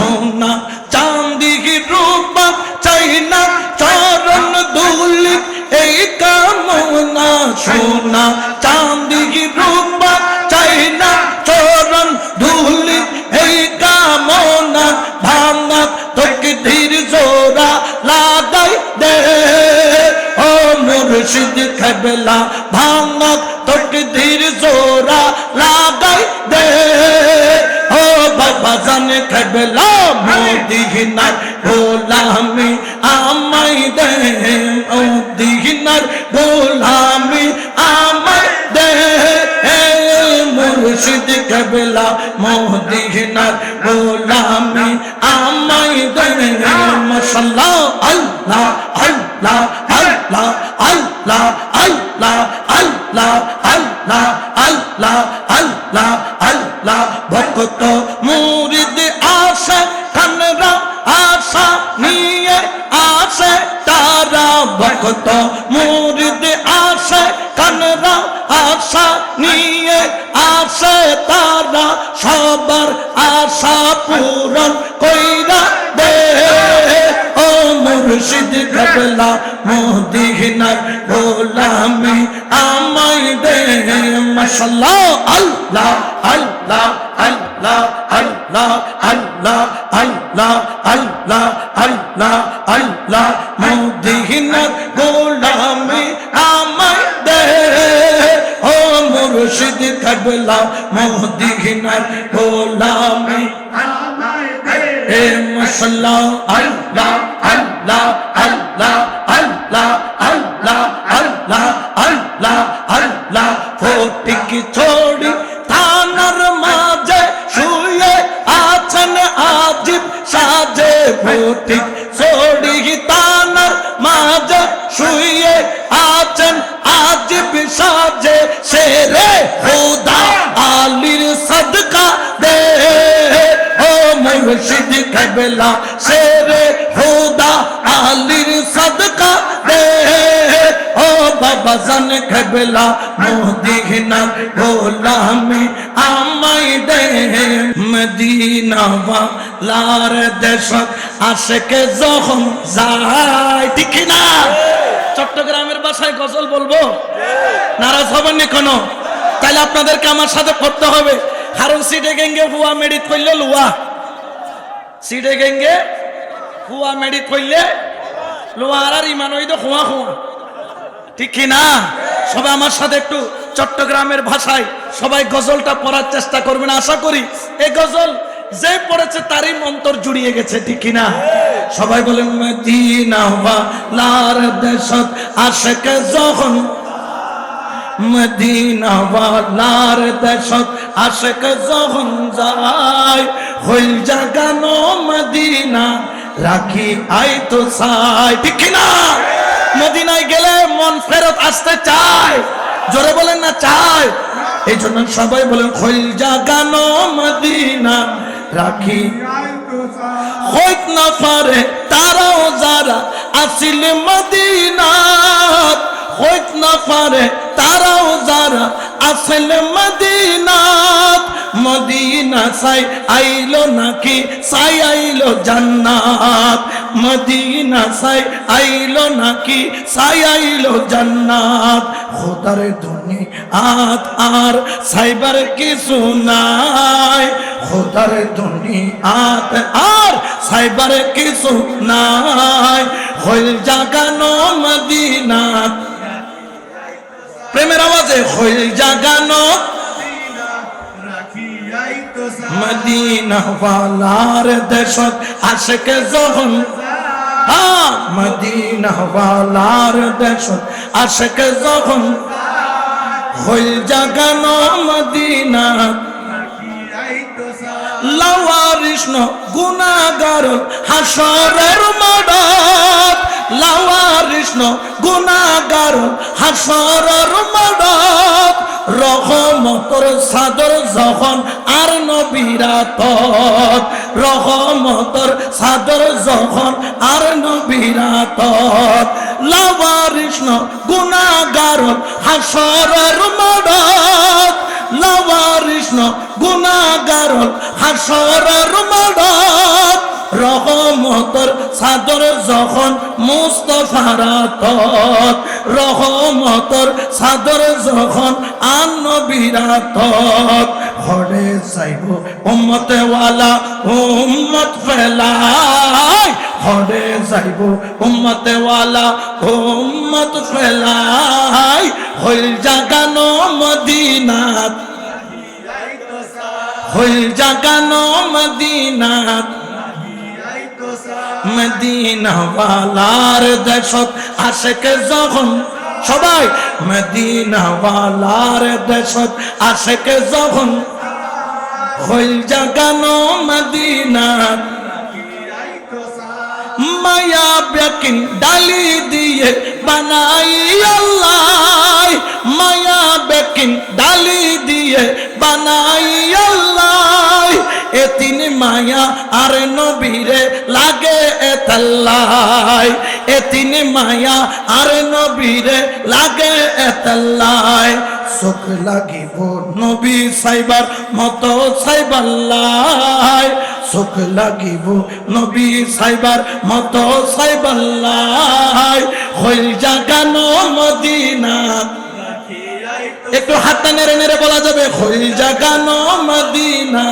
সোনা চাঁদি রূপা চাই না চরণ দুলি এই কামনা সোনা চাঁদি আল্লাহ আল্লাহ আল্লাহ আল্লাহ আল্লাহ আল্লাহ আল্লাহ আল্লাহ আল্লাহ আল্লাহ। ভক্ত মুরিদ আশা কানরা আশা নিয়ে আসে তারা। ভক্ত মুরিদ আসে, কানরা আশা নিয়ে আসে তারা। সবার আশা পূরণ কইরা মুর্শিদ কবলা মোদিনার গোলামি আমাই দে মাশাল্লাহ আল্লাহ আল্লাহ আল্লাহ আল্লাহ আল্লাহ আল্লাহ আল্লাহ আল্লাহ আল্লাহ, মোদিনার গোলামি আমাই দে। ও মুর্শিদ কবলা মোদিনার গোলামি এ মশলা আল্লাহ আল্লাহ আল্লাহ আল্লাহ আল্লাহ আল্লাহ আল্লাহ আল্লাহ ফটিক ছোড়ি থানার মাঝে শুয়ে আছেন আজিব সাজে ফটিক ছোড়ি থানার মাঝে শুয়ে আছেন আজিব সাজে সেরে খুদা আলির সদকা দে ও মুর্শিদ কবলা বাবা জান কবলা মোদিনা গোলামি আমাই দে মদিনা ওয়ালার দেশত আশেকে যখন যায় ঠিক না চট্টগ্রামের বাসায় গজল বলব? নারাজ হবেন না কোনো? তাহলে আপনাদেরকে আমার সাথে পড়তে হবে। কারণ সিটে গেঙ্গে হুয়া মেডিত করলে লুয়া। সিটে গেঙ্গে হুয়া মেডিত করলে লোয়ার আর ইমান ওই তো হুয়া হুয়া। ঠিক না সবাই আমার সাথে একটু চট্টগ্রামের ভাষায় সবাই গজলটা পড়ার চেষ্টা করবেন আশা করি এই গজল যে পড়েছে তারই মন্তর জুড়িয়ে গেছে, ঠিক না সবাই আশেকে যখন মদিনা দেশত আশেক যখন যায়। হইল জাগানো মদিনা, রাখি আই তো সাই। ঠিক না মদিনায় গেলে মন ফেরত আসতে চায়। জোরে বলেন না, চায়। এই জন্য সবাই বলেন, খৈল জাগানো মদিনা, রাখি। হইত না পারে তারাও যারা আসিল মদিনাত। হইত না পারে তারাও যারা আসলে মদিনাত। মদিনা সাই আইলো নাকি? সাই আইলো জান্নাত। মদিনা সাই আইলো নাকি? সাই আইলো জান্নাত। খোদার ধনী আত আর সাইবার কিছু নাই। খোদার ধনী আত আর সাইবার কিছু নাই। হইল জাগানো মদিনাত। প্রেমের আওয়াজে হইল জাগানো মদিনা ওয়ালার দেশত আশেকে যখন মদিনা ওয়ালার দেশত আশেকে যখন হইল জাগানো মদিনা লাওয়ারিষ্ণ গুণাগার হাসরের মাডাত লাওয়ারিষ্ণ গুণাগার হাসরের মাডাত রহমতর সাদর যখন আর নবীরাত রহমতর সাদর যখন আর নবীরাত লাওয়ারিষ্ণ গুণাগার হাসরের মাডাত লাওয়ারিষ্ণ গুণাগার হাসরের মাডাত রহমতর সাদর যখন মুস্তফার হাতত রহমতর সাদর যখন আন্ন বিরাত ঘরে যাইব উম্মতে ওয়ালা উম্মত ফেলাই ঘরে যাইব, উম্মতে ওয়ালা, উম্মত ফেলাই, হইল জাগানো মদিনাত। হইল জাগানো মদিনাত। মদিনাওয়ালার দেশত আশেকে যখন, সবাই মদিনাওয়ালার দেশত আশেকে যখন, হইল জাগানো মদিনাত। মায়া বেকিন ডালি দিয়ে বানাই আল্লাহ। মায়া বেকিন ডালি দিয়ে বানাই আল্লাহ। এ তিনি মায়া আর নবীরে লাগে এতাল্লাই এ তিনি মায়া আর নবীরে লাগে এতাল্লাই চোখ লাগিব নবী সাইবার মতো সাইবাল্লাই। চোখ লাগিব নবী সাইবার মতো সাইবাল্লাই। হইল জাগানো মদিনা একটু হাতটা নেড়ে নেড়ে বলা যাবে হইল জাগানো মদিনা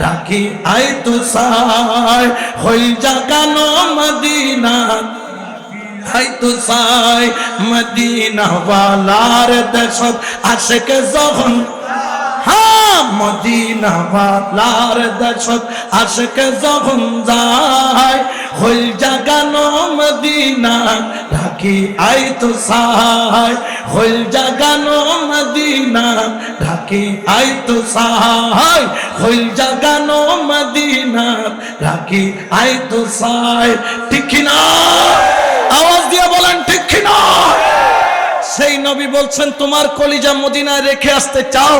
রাখি আই তো সাই হইল জাগানো মদিনা আই তো সাই মদিনা ওয়ালার দেশত আশেকে যখন হ্যাঁ মদিনা ওয়ালার দেশত আশেকে যখন যায়। হইল জাগানো মদিনা, ঢাকি আই তো সাই হইল জাগানো মদিনা হইল জাগানো মদিনা ঠিক না আওয়াজ দিয়ে বলেন, ঠিক কিনা? সেই নবী বলছেন, তোমার কলিজা মদিনায় রেখে আসতে চাও?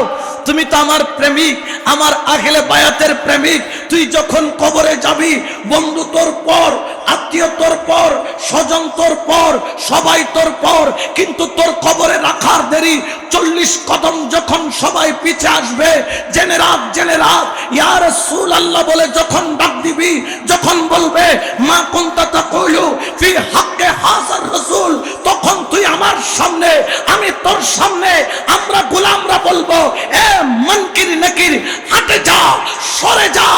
তুমি তো আমার প্রেমিক, আমার আখেলে বায়াতের প্রেমিক। তুই যখন কবরে যাবি, বন্ধু তোর পর, আত্মীয় তোর পর স্বজন তোর পর, সবাই তোর পর, কিন্তু তোর কবরে রাখার দেরি। চল্লিশ কদম যখন সবাই পিছে আসবে, জেনে রাত জেনে রাত ইয়ার সুল আল্লাহ বলে, যখন ডাক দিবি, যখন বলবে, মা কোনটা তা কইলু ফি হাক্কে হাজার রসুল তখন তুই আমার সামনে, আমি তোর সামনে, আমরা গোলামরা বলব, এ মনকির নাকির, হাটে যা, সরে যা,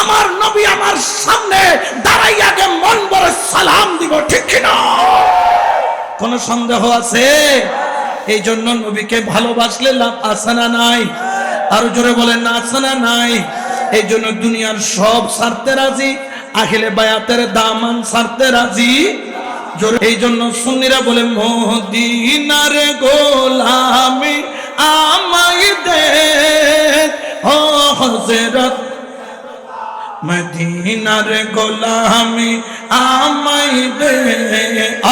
আমার নবী আমার সামনে সন্দেহ আছে? এই জন্য নবীকে ভালোবাসলে লাভ আসানা নাই? আরও জোরে বলেন না আসানা নাই? এই জন্য দুনিয়ার সব ছাড়তে রাজি, আখিলে বায়াতের দামান ছাড়তে রাজি। এই জন্য সুন্নিরা বলে মদিনার গোলামি আমাই দে। হজরত মদিনার গোলামি আমাই দে।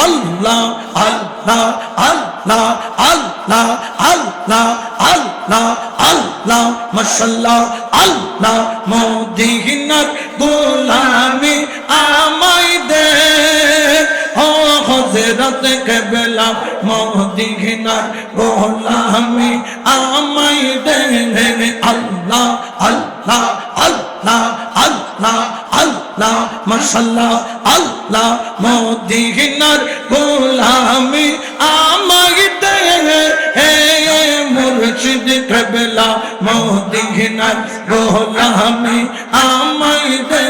আল্লাহ আল্লাহ আল্লাহ আল্লাহ আল্লাহ আল্লাহ আল্লাহ মশাল্লাহ আল্লাহ, মদিনার গোলামি আমাই দে। ও হজরত কেবলা, মদিনার গোলামি আমাই দে। আল্লাহ আল্লাহ আল্লাহ আল্লাহ আল্লাহ মশাল্লাহ আল্লাহ, মদিনার গোলামি আমাই দে। হে মুর্শিদ কেবলা, মদিনার গোলামি আমাই দে।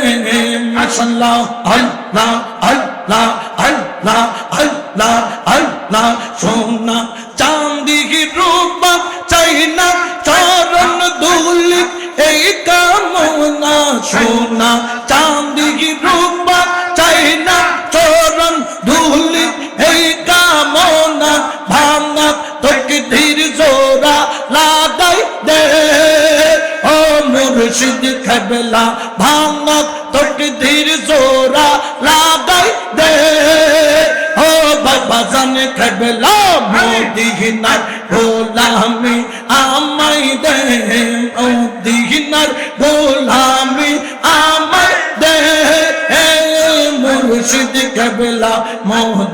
মশাল্লাহ আল্লাহ আল্লাহ আল্লাহ আল্লাহ আল্লাহ, সোনা চাঁদি রূপা চাই না, চরণ দুলি এই কামনা সোনা চাঁদি রূপা চাই না চরণ ধুলি।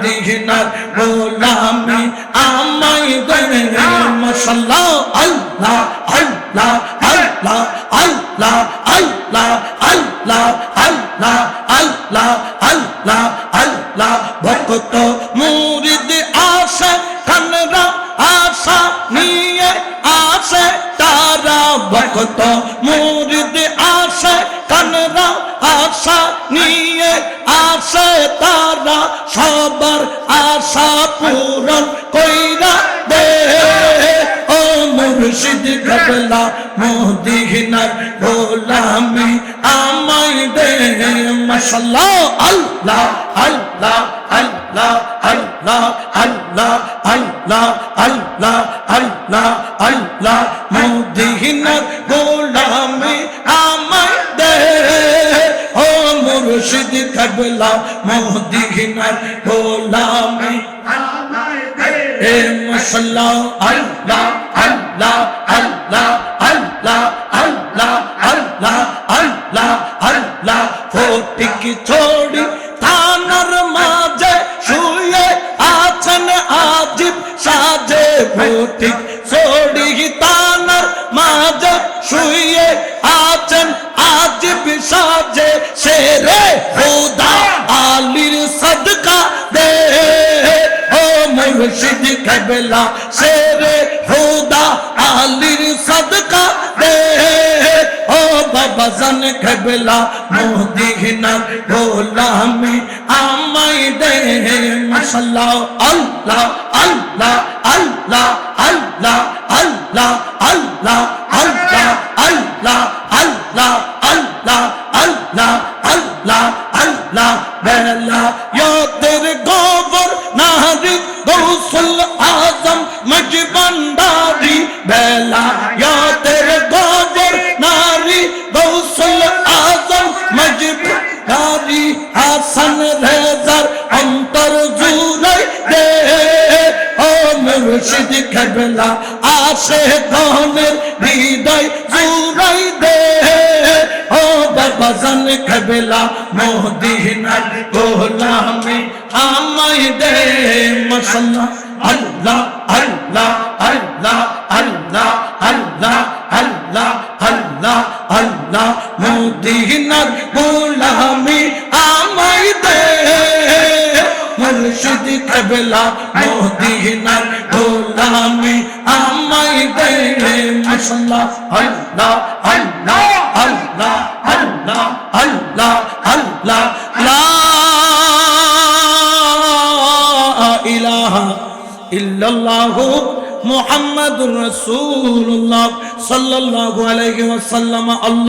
মোদিনার গোলামি আমাই দে মশাল্লাহ। আল্লাহ আল্লাহ আল্লাহ আল্লাহ আল্লাহ আল্লাহ আল্লাহ আল্লাহ আল্লাহ আল্লাহ। ভক্ত মুরিদ আসে, কানরা আশা নিয়ে আসে। তারা ভক্ত মুরিদ আশা পূরণ কইরা দে। ও মুর্শিদ গবলা মোদিনার গোলামি আমায় দে। মাশাল্লাহ আল্লাহ আল্লাহ আল্লাহ আল্লাহ আল্লাহ আল্লাহ আল্লাহ আল্লাহ আল্লাহ। মোদিনার গোলামি আমায় মুর্শিদ গবলা মোদিনার গোলামি। এ মশলা আল্লাহ আল্লাহ আল্লাহ আল্লাহ মুর্শিদ কবলা শেরে খুদা আলীর সদকা দে ও বাবা জান কবলা মোদিনা গোলামি আমায় দে মাশাল্লাহ আল্লাহ আল্লাহ আল্লাহ আল্লাহ আল্লাহ আল্লাহ আল্লাহ আল্লাহ আল্লাহ আল্লাহ আল্লাহ আল্লাহ আল্লাহ বেলা গনের হৃদয় জুড়াই দে। ও বাবা জান কবলা মোদিনার গোলামি আমায় দে। মশলা আল্লাহ আল্লাহ আল্লাহ আল্লাহ আল্লাহ আল্লাহ আল্লাহ আল্লাহ মোদিনার গোলামি আমায় দে। মুর্শিদ কবলা মোদিনার গোলামি আমায় মশলা আল্লাহ আল্লাহ আল্লাহ আল্লাহ আল্লাহ